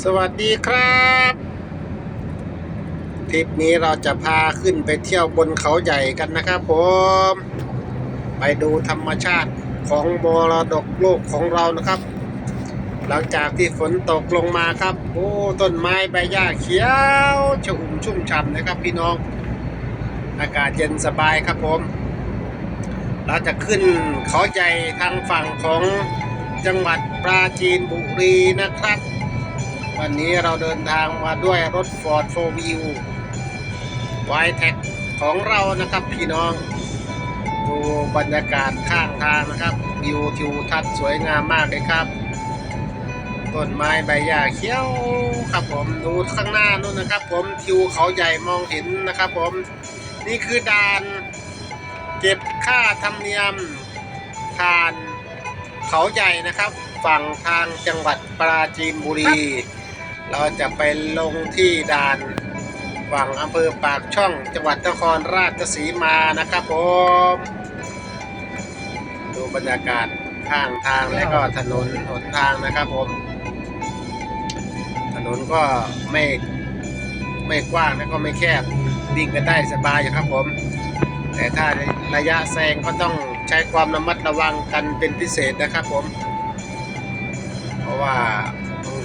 สวัสดีครับ ทริปนี้เราจะพาขึ้นไปเที่ยวบนเขาใหญ่กันนะครับผม ไปดูธรรมชาติของมรดกโลกของเรานะครับ หลังจากที่ฝนตกลงมาครับ โอ้ต้นไม้ใบหญ้าเขียวชุ่มชุ่มฉ่ำนะครับพี่น้อง อากาศเย็นสบายครับผม เราจะขึ้นเขาใหญ่ทางฝั่งของจังหวัดปราจีนบุรีนะครับ วันนี้เราเดินทางมาด้วยรถ Ford 4 Wheel y t e c ของเรานะครับพี่น้อง ดูบรรยากาศข้างทางนะครับวิวทิวทัศน์สวยงามมากเลยครับต้นไม้ใบหญ้าเขียวครับผมดูข้างหน้านู่นนะครับ ผมทิวเขาใหญ่มองเห็นนะครับ ผมนี่คือด่านเก็บค่าธรรมเนียมผ่านเขาใหญ่นะครับ ฝั่งทางจังหวัดปราจีนบุรี เราจะไปลงที่ด่านฝั่งอำเภอปากช่องจังหวัดนครราชสีมานะครับผมดูบรรยากาศข้างทางและก็ถนนหนทางนะครับผม ถนนก็ไม่ไม่กว้างและก็ไม่แคบวิ่งกันได้สบายอยู่ครับผม แต่ถ้าระยะแซงก็ต้องใช้ความระมัดระวังกันเป็นพิเศษนะครับผม เพราะว่า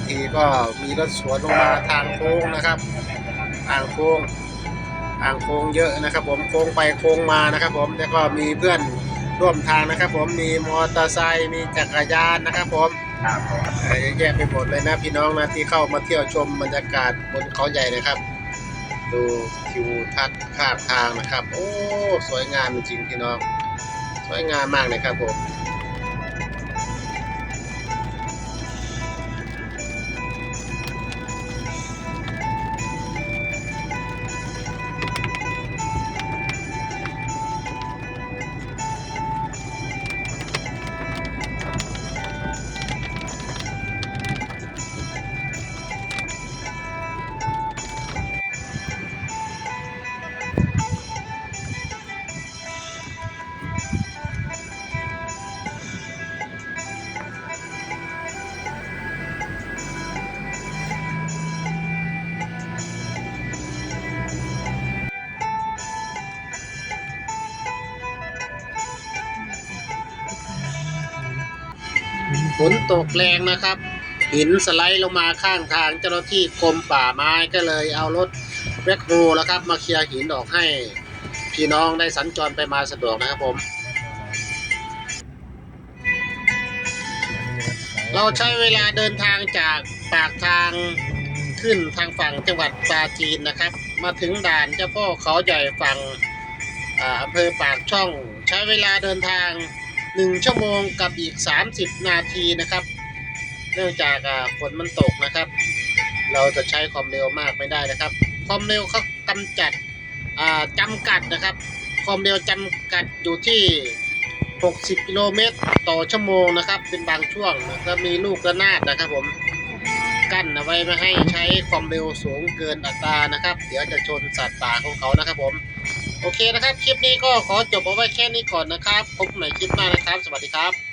ทีก็มีรถสวนลงมาทางโค้งนะครับทางโค้งทางโค้งเยอะนะครับ ผมโค้งไปโค้งมานะครับ ผมแล้วก็มีเพื่อนร่วมทางนะครับ ผมมีมอเตอร์ไซค์มีจักรยานนะครับผมแยะไปหมดเลยนะพี่น้องนะที่เข้ามาเที่ยวชมบรรยากาศบนเขาใหญ่นะครับ ดูทิวทัศน์ข้างทางนะครับ โอ้สวยงามจริงพี่น้อง สวยงามมากเลยครับผม ฝนตกแรงนะครับ หินสไลด์ลงมาข้างทางเจ้าหน้าที่กรมป่าไม้ก็เลยเอารถแบ็คโฮแล้วครับ มาเคลียร์หินออกให้พี่น้องได้สัญจรไปมาสะดวกนะครับผม เราใช้เวลาเดินทางจากปากทางขึ้นทางฝั่งจังหวัดปราจีนนะครับ มาถึงด่านเจ้าพ่อเขาใหญ่ฝั่งอ่าอำเภอปากช่อง ใช้เวลาเดินทาง 1 ชั่วโมงกับอีก 30 นาทีนะครับ เนื่องจากอ่าฝนมันตกนะครับ เราจะใช้ความเร็วมากไม่ได้นะครับ ความเร็วเขากำจัดอ่าจำกัดนะครับ ความเร็วจำกัดอยู่ที่ 60 กิโลเมตร ต่อชั่วโมงนะครับ เป็นบางช่วงนะก็มีลูกระนาดนะครับผม กั้นเอาไว้ไม่ให้ใช้ความเร็วสูงเกินอัตรานะครับ เดี๋ยวจะชนสัตว์ป่าของเขานะครับผมโอเคนะครับ คลิปนี้ก็ขอจบเอาไว้แค่นี้ก่อนนะครับพบกันใหม่คลิปหน้านะครับ สวัสดีครับ